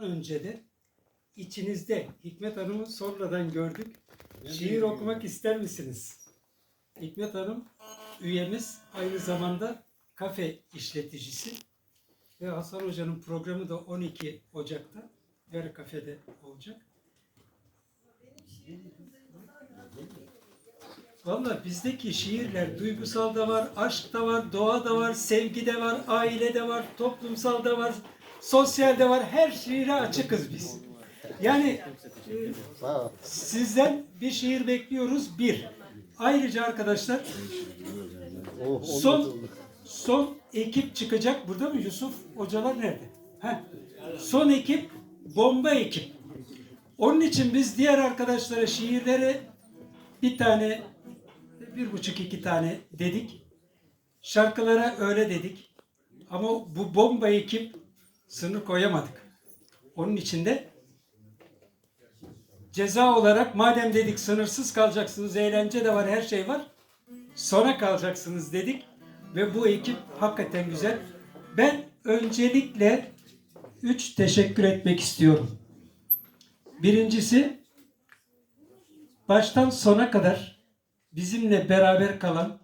önce de içinizde Hikmet Hanım'ı sonradan gördük. Şiir okumak ister misiniz? Hikmet Hanım üyemiz aynı zamanda kafe işleticisi ve Hasan Hoca'nın programı da 12 Ocak'ta Ver Kafe'de olacak. Valla bizdeki şiirler duygusal da var, aşk da var, doğa da var, sevgi de var, aile de var, toplumsal da var, sosyal de var. Her şiire açıkız biz. Yani e, sizden bir şiir bekliyoruz. Bir. Ayrıca arkadaşlar son son ekip çıkacak. Burada mı Yusuf? Hocalar nerede? Heh. Son ekip bomba ekip. Onun için biz diğer arkadaşlara şiirleri bir tane, bir buçuk iki tane dedik. Şarkılara öyle dedik. Ama bu bomba ekip sınır koyamadık. Onun için de ceza olarak madem dedik sınırsız kalacaksınız, eğlence de var, her şey var. Sona kalacaksınız dedik. Ve bu ekip hakikaten güzel. Ben öncelikle üç teşekkür etmek istiyorum. Birincisi baştan sona kadar bizimle beraber kalan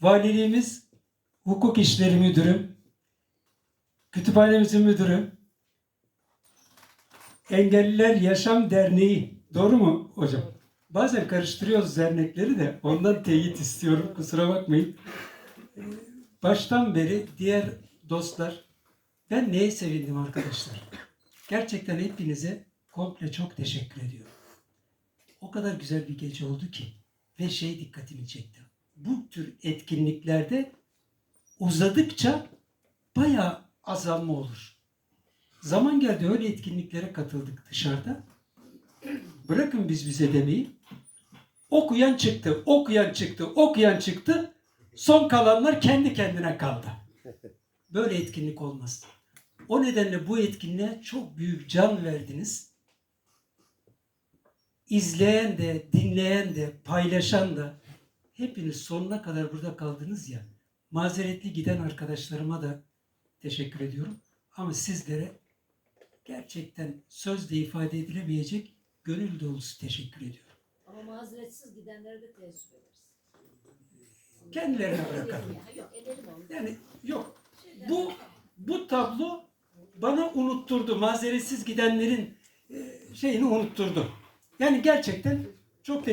valiliğimiz, hukuk işleri müdürüm, kütüphanemizin müdürü, Engelliler Yaşam Derneği. Doğru mu hocam? Bazen karıştırıyoruz dernekleri de ondan teyit istiyorum. Kusura bakmayın. Baştan beri diğer dostlar ben neye sevindim arkadaşlar? Gerçekten hepinize komple çok teşekkür ediyorum. O kadar güzel bir gece oldu ki ve şey dikkatimi çekti. Bu tür etkinliklerde uzadıkça bayağı azalma olur. Zaman geldi öyle etkinliklere katıldık dışarıda. Bırakın biz bize demeyi. Okuyan çıktı, okuyan çıktı, okuyan çıktı. Son kalanlar kendi kendine kaldı. Böyle etkinlik olmaz. O nedenle bu etkinliğe çok büyük can verdiniz. İzleyen de, dinleyen de, paylaşan da hepiniz sonuna kadar burada kaldınız ya. Mazeretli giden arkadaşlarıma da teşekkür ediyorum. Ama sizlere gerçekten sözle ifade edilemeyecek gönül dolusu teşekkür ediyorum. Ama mazeretsiz gidenlere de teessüf ederiz. Kendilerine bırakalım. Yok edelim onu. Yani yok. Bu bu tablo bana unutturdu. Mazeretsiz gidenlerin e, şeyini unutturdu. Yani gerçekten çok teşekkür